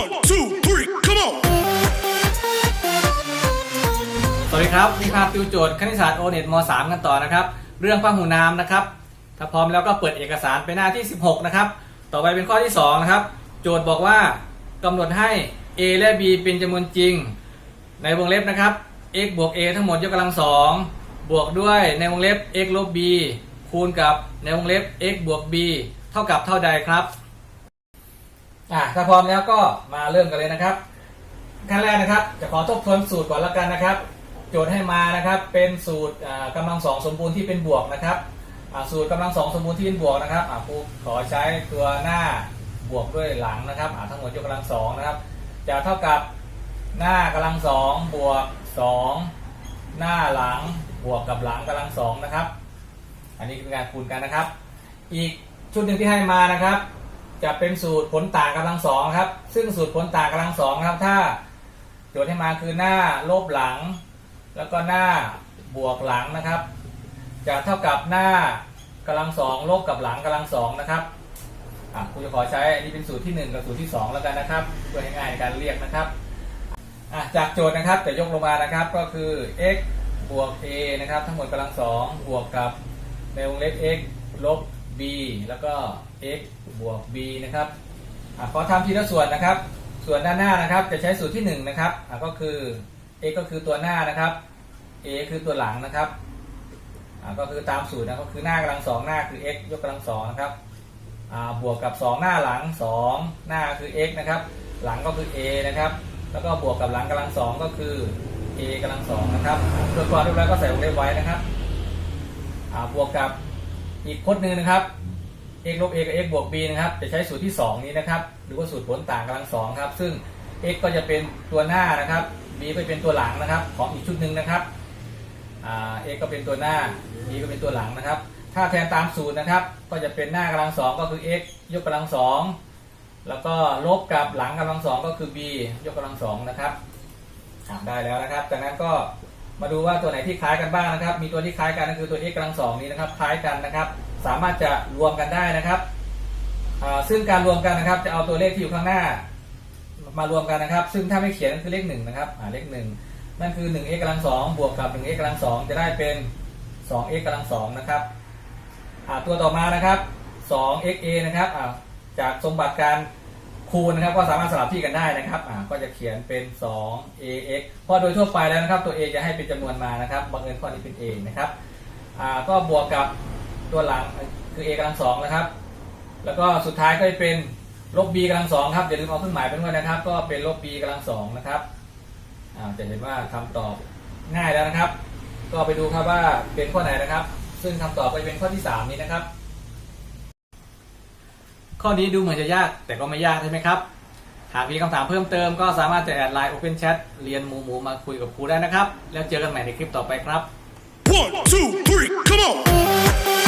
One, two, three, come on! สวัสดีครับวิชาติวโจทย์คณิตศาสตร์โอเน็ตม .3 กันต่อนะครับ เรื่องพหูนามนะครับ ถ้าพร้อมแล้วก็เปิดเอกสารไปหน้าที่ 16 นะครับ ต่อไปเป็นข้อที่ 2 นะครับ โจทย์บอกว่ากำหนดให้ a และ b เป็นจำนวนจริง ในวงเล็บนะครับ x บวก a ทั้งหมดยกกำลังสองบวกด้วยในวงเล็บ x ลบ b คูณกับในวงเล็บ x บวก b เท่ากับเท่าใดครับ อะถ้าพร้อมแล้วก็มาเริ่มกันเลยนะครับขั้นแรกนะครับจะขอทบทวนสูตรก่อนล้วกันนะครับ โจทย์ให้มานะครับเป็นสูตรอ่ากำลังสองสมบูรณ์ที่เป็นบวกนะครับสูตรกำลังสองสมบูรณ์ที่เป็นบวกนะครับครูขอใช้ตัวหน้าบวกด้วยหลังนะครับทั้งหมดยกกำลังสองนะครับจะเท่ากับหน้ากำลังสองบวกสองหน้าหลังบวกกับหลังกำลังสองนะครับ อันนี้คือการคูณกันนะครับ อีกชุดหนึ่งที่ให้มานะครับ จะเป็นสูตรผลต่างกำลังสองครับ ซึ่งสูตรผลต่างกำลังสองครับ ถ้าโจทย์ให้มาคือหน้าลบหลัง แล้วก็หน้าบวกหลังนะครับ จะเท่ากับหน้ากำลังสองลบกับหลังกำลังสองนะครับอะครูจะขอใช้อันนี้เป็นสูตรที่หนึ่งกับสูตรที่สองแล้วกันนะครับเพื่อให้ง่ายในการเรียกนะครับอะจากโจทย์นะครับจะยกลงมานะครับก็คือ x บวก a นะครับ ทั้งหมดกำลังสองบวกกับในวงเล็บ x ลบ b แล้วก็ x บวก b นะครับอขอทำทีละส่วนนะครับ ส่วนด้านหน้านะครับจะใช้สูตรที่หนึ่งนะครับก็คือ x ก็คือตัวหน้านะครับ a คือตัวหลังนะครับก็คือตามสูตรนะก็คือหน้ากำลังสองหน้าคือ x ยกกำลังสองนะครับบวกกับ 2 หน้าหลัง 2 หน้าคือ x นะครับ หลังก็คือ a นะครับ แล้วก็บวกกับหลังกำลังสองก็คือ a กำลังสองนะครับเพื่อความเรียบร้อยก็ใส่วงเล็บไว้นะครับบวกกับ อีกพจน์หนึ่งนะครับ x ลบ a กับ x บวก b นะครับ จะใช้สูตรที่ 2 นี้นะครับ หรือว่าสูตรผลต่างกำลังสองครับ ซึ่ง x ก็จะเป็นตัวหน้านะครับ b ก็เป็นตัวหลังนะครับ ของอีกชุดหนึ่งนะครับ x ก็เป็นตัวหน้า b ก็เป็นตัวหลังนะครับ ถ้าแทนตามสูตรนะครับ ก็จะเป็นหน้ากำลังสองก็คือ x ยกกำลังสองแล้วก็ลบกับหลังกำลังสองก็คือ b ยกกำลังสองนะครับได้แล้วนะครับ จากนั้นก็ มาดูว่าตัวไหนที่คล้ายกันบ้างนะครับ มีตัวที่คล้ายกันก็คือตัว x กำลังสองนี้นะครับ คล้ายกันนะครับ สามารถจะรวมกันได้นะครับ ซึ่งการรวมกันนะครับ จะเอาตัวเลขที่อยู่ข้างหน้ามารวมกันนะครับ ซึ่งถ้าไม่เขียนก็คือเลขหนึ่งนะครับเลขหนึ่งนั่นคือ 1x กำลังสองบวกกับ 1x กำลังสองจะได้เป็น 2x กำลังสองนะครับตัวต่อมานะครับ 2xa นะครับจากสมบัติการ คูณนะครับก็สามารถสลับที่กันได้นะครับอ่าก็จะเขียนเป็น 2ax เพราะโดยทั่วไปแล้วนะครับ ตัว a จะให้เป็นจำนวนมานะครับบังเอิญข้อนี้เป็น a นะครับอ่าก็บวกกับตัวหลังคือ a กำลังสองนะครับ แล้วก็สุดท้ายก็จะเป็นลบ b กำลังสองครับอย่าลืมเอาเครื่องหมายไปด้วยนะครับ ก็เป็นลบ b กำลังสองนะครับอ่าจะเห็นว่าคำตอบง่ายแล้วนะครับ ก็ไปดูครับว่าเป็นข้อไหนนะครับ ซึ่งคำตอบก็จะเป็นข้อที่ 3 นี้นะครับ ข้อนี้ดูเหมือนจะยากแต่ก็ไม่ยากใช่ไหมครับ หากมีคำถามเพิ่มเติมก็สามารถจะแอดไลน์ Open Chat เรียนหมูหมูมาคุยกับครูได้นะครับ แล้วเจอกันใหม่ในคลิปต่อไปครับ One two three come on